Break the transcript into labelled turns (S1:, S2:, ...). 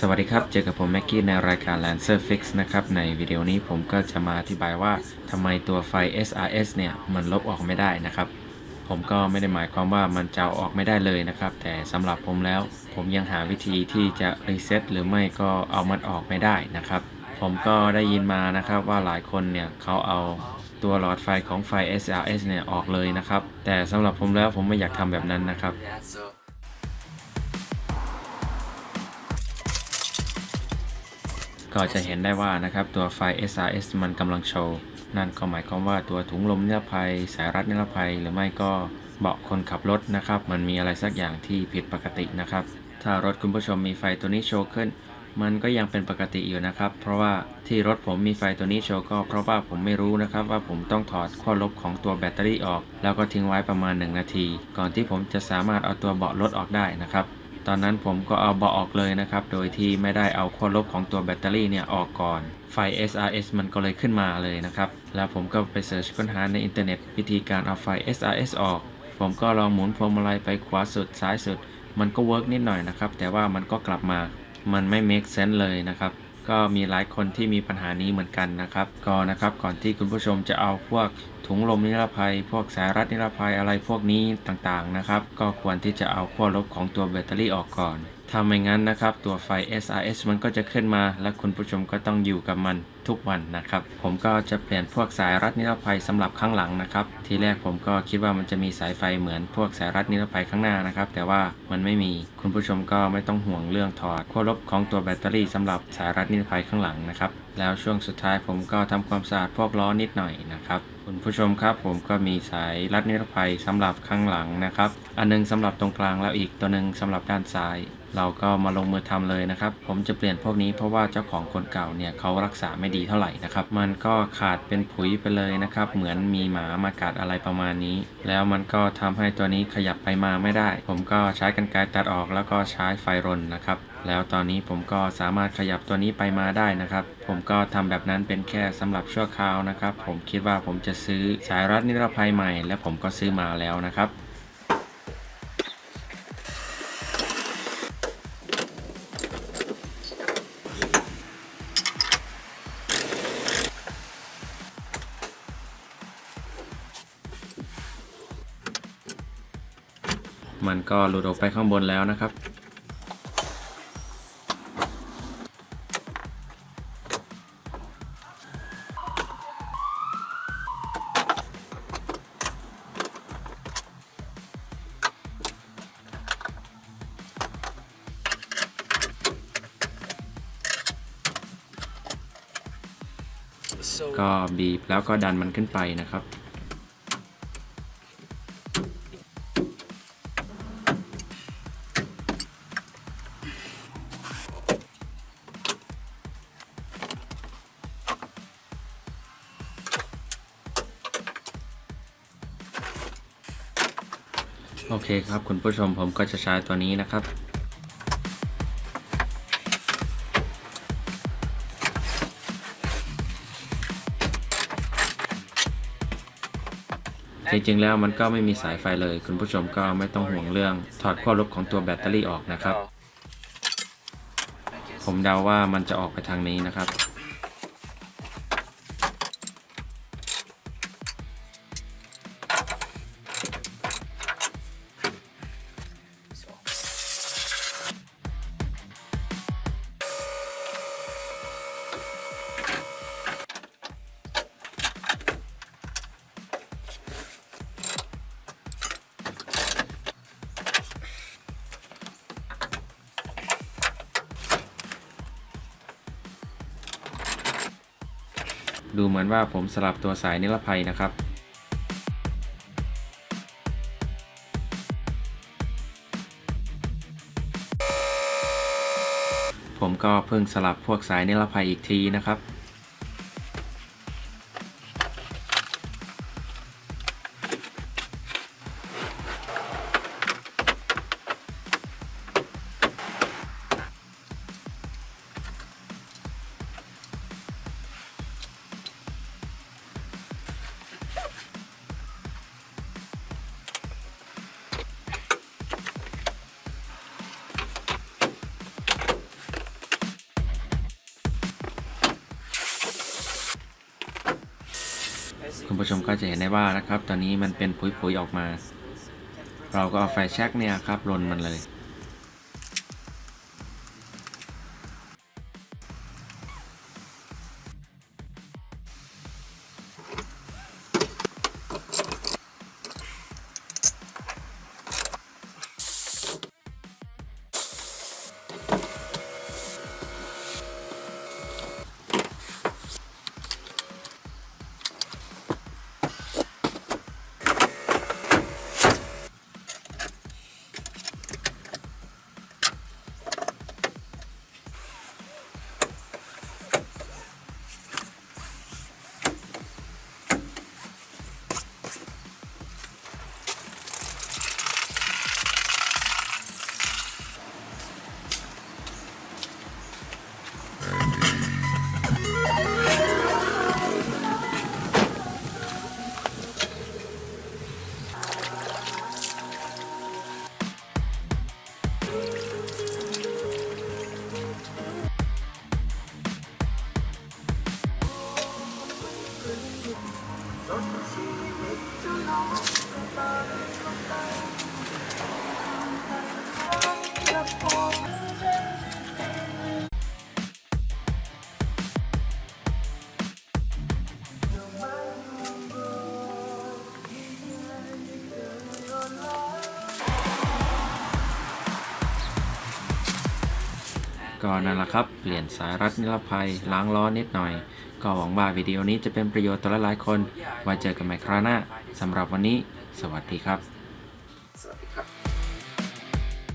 S1: สวัสดีครับ เจอกับผมแม็กกี้ในรายการ Lancer Fix นะครับ ในวิดีโอนี้ผมก็จะมาอธิบายว่าทำไมตัวไฟ SRS เนี่ย มันลบออกไม่ได้นะครับ ผมก็ไม่ได้หมายความว่ามันจะออกไม่ได้เลยนะครับ แต่สำหรับผมแล้ว ผมยังหาวิธีที่จะรีเซ็ตหรือไม่ก็เอามันออกไม่ได้นะครับ ผมก็ได้ยินมานะครับว่าหลายคนเนี่ยเขาเอาตัวหลอดไฟของไฟ SRS เนี่ยออกเลยนะครับ แต่สำหรับผมแล้วผมไม่อยากทำแบบนั้นนะครับ ก็จะเห็นได้ว่านะครับตัวไฟ SRS มันกำลังโชว์ นั่นก็หมายความว่าตัวถุงลมนิรภัย สายรัดนิรภัย หรือไม่ก็เบาะคนขับรถนะครับ มันมีอะไรสักอย่างที่ผิดปกตินะครับ ถ้ารถคุณผู้ชมมีไฟตัวนี้โชว์ขึ้น มันก็ยังเป็นปกติอยู่นะครับ เพราะว่าที่รถผมมีไฟตัวนี้โชว์ก็เพราะว่าผมไม่รู้นะครับว่าผมต้องถอดขั้วลบของตัวแบตเตอรี่ออก แล้วก็ทิ้งไว้ประมาณ 1 นาที ก่อนที่ผมจะสามารถเอาตัวเบาะรถออกได้นะครับ ตอนนั้นผมก็เอาเบาะออกเลยนะครับ โดยที่ไม่ได้เอาขั้วลบของตัวแบตเตอรี่เนี่ยออกก่อน ไฟ SRS มันก็เลยขึ้นมาเลยนะครับ แล้วผมก็ไปเสิร์ชค้นหาในอินเทอร์เน็ต วิธีการเอาไฟ SRS ออก ผมก็ลองหมุนพวงมาลัยไปขวาสุดซ้ายสุด มันก็เวิร์กนิดหน่อยนะครับ แต่ว่ามันก็กลับมา มันไม่ make sense เลยนะครับ ก็มีหลายคนที่มีปัญหานี้เหมือนกันนะครับก็นะครับก่อนที่คุณผู้ชมจะเอาพวกถุงลมนิรภัย พวกสายรัดนิรภัยอะไรพวกนี้ต่างๆนะครับ ก็ควรที่จะเอาขั้วลบของตัวแบตเตอรี่ออกก่อน ถ้าไม่งั้นนะครับ ตัวไฟ SRS มันก็จะขึ้นมา และคุณผู้ชมก็ต้องอยู่กับมันทุกวันนะครับ ผมก็จะเปลี่ยนพวกสายรัดนิรภัยสำหรับข้างหลังนะครับ ทีแรกผมก็คิดว่ามันจะมีสายไฟเหมือนพวกสายรัดนิรภัยข้างหน้านะครับ แต่ว่ามันไม่มีคุณผู้ชมก็ไม่ต้องห่วงเรื่องถอดขั้วลบของตัวแบตเตอรี่สำหรับสายรัดนิรภัยข้างหลังนะครับ แล้วช่วงสุดท้ายผมก็ทำความสะอาดพวกล้อนิดหน่อยนะครับคุณผู้ชมครับผมก็มีสายรัดนิรภัยสำหรับข้างหลังนะครับ อันหนึงสำหรับตรงกลางแล้วอีกตัวหนึ่งสำหรับด้านซ้าย เราก็มาลงมือทำเลยนะครับ ผมจะเปลี่ยนพวกนี้เพราะว่าเจ้าของคนเก่าเนี่ยเขารักษาไม่ดีเท่าไหร่นะครับ มันก็ขาดเป็นผุยไปเลยนะครับ เหมือนมีหมามากัดอะไรประมาณนี้ แล้วมันก็ทำให้ตัวนี้ขยับไปมาไม่ได้ ผมก็ใช้กรรไกรตัดออกแล้วก็ใช้ไฟรนนะครับแล้วตอนนี้ผมก็สามารถขยับตัวนี้ไปมาได้นะครับ ผมก็ทำแบบนั้นเป็นแค่สำหรับชั่วคราวนะครับ ผมคิดว่าผมจะซื้อสายรัดนิรภัยใหม่ และผมก็ซื้อมาแล้วนะครับ มันก็หลุดออกไปข้างบนแล้วนะครับ ก็บีบแล้วก็ดันมันขึ้นไปนะครับ โอเคครับคุณผู้ชมผมก็จะใช้ตัวนี้นะครับ จริงๆแล้วมันก็ไม่มีสายไฟเลย คุณผู้ชมก็ไม่ต้องห่วงเรื่องถอดขั้วลบของตัวแบตเตอรี่ออกนะครับ ผมเดาว่ามันจะออกไปทางนี้นะครับ ดูเหมือนว่าผมสลับตัวสายนิรภัยนะครับ ผมก็เพิ่งสลับพวกสายนิรภัยอีกทีนะครับ คุณผู้ชมก็จะเห็นได้ว่านะครับ ตอนนี้มันเป็นผุยๆออกมา เราก็เอาไฟแช็กเนี่ยครับลนมันเลย Thank you. ก็นั่นแหละครับ เปลี่ยนสายรัดนิรภัย ล้างล้อนิดหน่อย ก็หวังว่าวิดีโอนี้จะเป็นประโยชน์ต่อหลายๆคน ไว้เจอกันใหม่คราวหน้าสำหรับวันนี้ สวัสดีครับ
S2: สวัสดีครับ